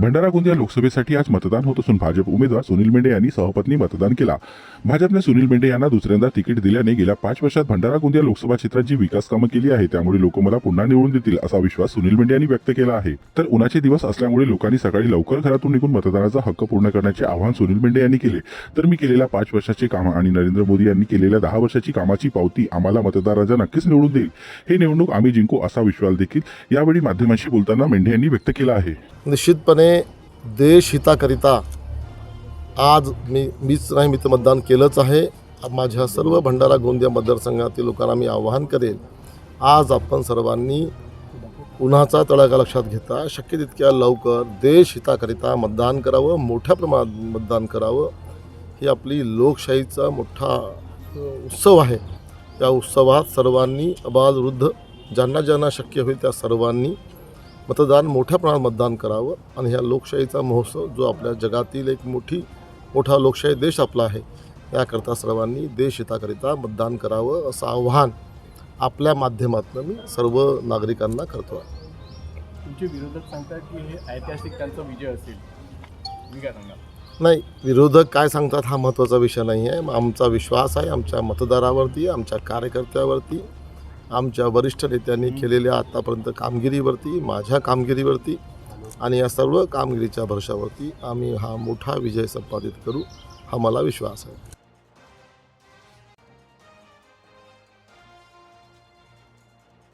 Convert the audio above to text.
भंडारा गोंदिया लोकसभेसाठी आज मतदान होत असून भाजप उमेदवार सुनील मेंढे यांनी सहपत्नी मतदान केला. भाजपने सुनील मेंढे यांना दुसऱ्यांदा तिकीट दिल्याने गेल्या पाच वर्षात भंडारा गोंदिया लोकसभा क्षेत्राची विकास कामं केली आहे त्यामुळे लोक मला पुन्हा निवडून देतील असा विश्वास सुनील मेंढे यांनी व्यक्त केला आहे. तर उन्हाचे दिवस असल्यामुळे लोकांनी सकाळी लवकर घरातून निघून मतदानाचा हक्क पूर्ण करण्याचे आवाहन सुनील मेंढे यांनी केले. तर मी केलेल्या पाच वर्षाचे काम आणि नरेंद्र मोदी यांनी केलेल्या दहा वर्षाची कामाची पावती आम्हाला मतदारांचा नक्कीच निवडून देईल. हे निवडणूक आम्ही जिंकू असा विश्वास देखील यावेळी माध्यमांशी बोलताना मेंढे यांनी व्यक्त केला आहे. निश्चितपणे देश हिताकरिता आज मी मीच नाही मी तर मतदान केलंच आहे. माझ्या सर्व भंडारा गोंदिया मतदारसंघातील लोकांना मी आवाहन करेन आज आपण सर्वांनी उन्हाचा तडाखा लक्षात घेता शक्य तितक्या लवकर देश हिताकरिता मतदान करावं मोठ्या प्रमाणात मतदान करावं. ही आपली लोकशाहीचा मोठा उत्सव आहे. त्या उत्सवात सर्वांनी अबालवृद्ध ज्यांना ज्यांना शक्य होईल त्या सर्वांनी मतदान मोठ्या प्रमाणात मतदान करावं आणि ह्या लोकशाहीचा महोत्सव जो आपल्या जगातील एक मोठी मोठा लोकशाही देश आपला आहे त्याकरता सर्वांनी देश हिताकरिता मतदान करावं असं आव्हान आपल्या माध्यमातून मी सर्व नागरिकांना करतो आहे. तुमचे विरोधक सांगतात की हे ऐतिहासिक त्यांचा विजय असेल. तुम्ही काय सांगा नाही विरोधक काय सांगतात हा महत्त्वाचा विषय नाही आहे. आमचा विश्वास आहे आमच्या मतदारावरती आमच्या कार्यकर्त्यावरती आमच्या वरिष्ठ नेत्यांनी केलेल्या आत्तापर्यंत कामगिरीवरती माझ्या कामगिरीवरती आणि या सर्व कामगिरीच्या भरशावरती आम्ही हा मोठा विजय संपादित करू हा मला विश्वास आहे.